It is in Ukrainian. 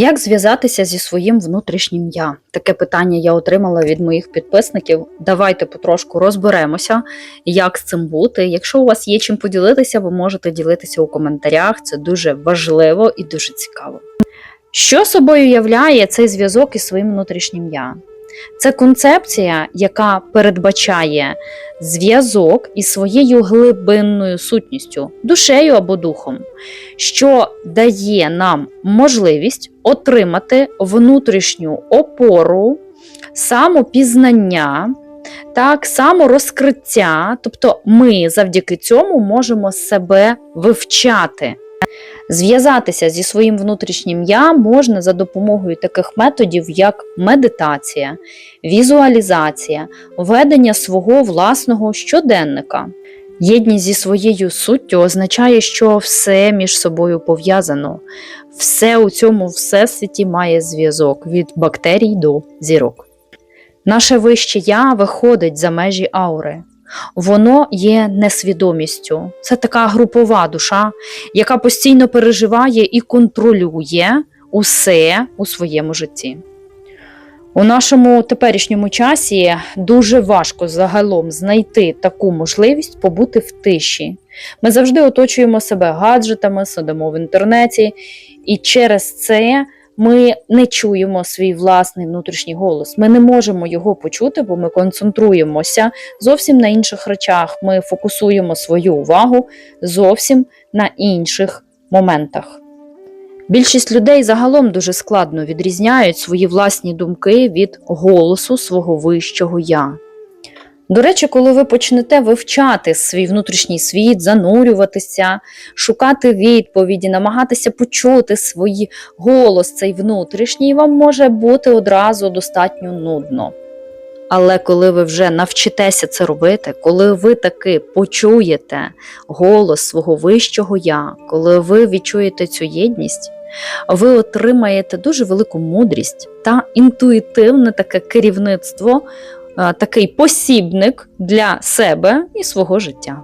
Як зв'язатися зі своїм внутрішнім я? Таке питання я отримала від моїх підписників. Давайте потрошку розберемося, як з цим бути. Якщо у вас є чим поділитися, ви можете ділитися у коментарях. Це дуже важливо і дуже цікаво. Що собою являє цей зв'язок із своїм внутрішнім я? Це концепція, яка передбачає зв'язок із своєю глибинною сутністю, душею або духом, що дає нам можливість отримати внутрішню опору, самопізнання, так, саморозкриття, тобто ми завдяки цьому можемо себе вивчати. Зв'язатися зі своїм внутрішнім я можна за допомогою таких методів, як медитація, візуалізація, ведення свого власного щоденника. Єдність зі своєю суттю означає, що все між собою пов'язано, все у цьому всесвіті має зв'язок від бактерій до зірок. Наше вище я виходить за межі аури. Воно є несвідомістю. Це така групова душа, яка постійно переживає і контролює усе у своєму житті. У нашому теперішньому часі дуже важко загалом знайти таку можливість побути в тиші. Ми завжди оточуємо себе гаджетами, сидимо в інтернеті, і через це ми не чуємо свій власний внутрішній голос. Ми не можемо його почути, бо ми концентруємося зовсім на інших речах. Ми фокусуємо свою увагу зовсім на інших моментах. Більшість людей загалом дуже складно відрізняють свої власні думки від голосу свого вищого я. До речі, коли ви почнете вивчати свій внутрішній світ, занурюватися, шукати відповіді, намагатися почути свій голос, цей внутрішній, вам може бути одразу достатньо нудно. Але коли ви вже навчитеся це робити, коли ви таки почуєте голос свого вищого я, коли ви відчуєте цю єдність, ви отримаєте дуже велику мудрість та інтуїтивне таке керівництво, такий посібник для себе і свого життя.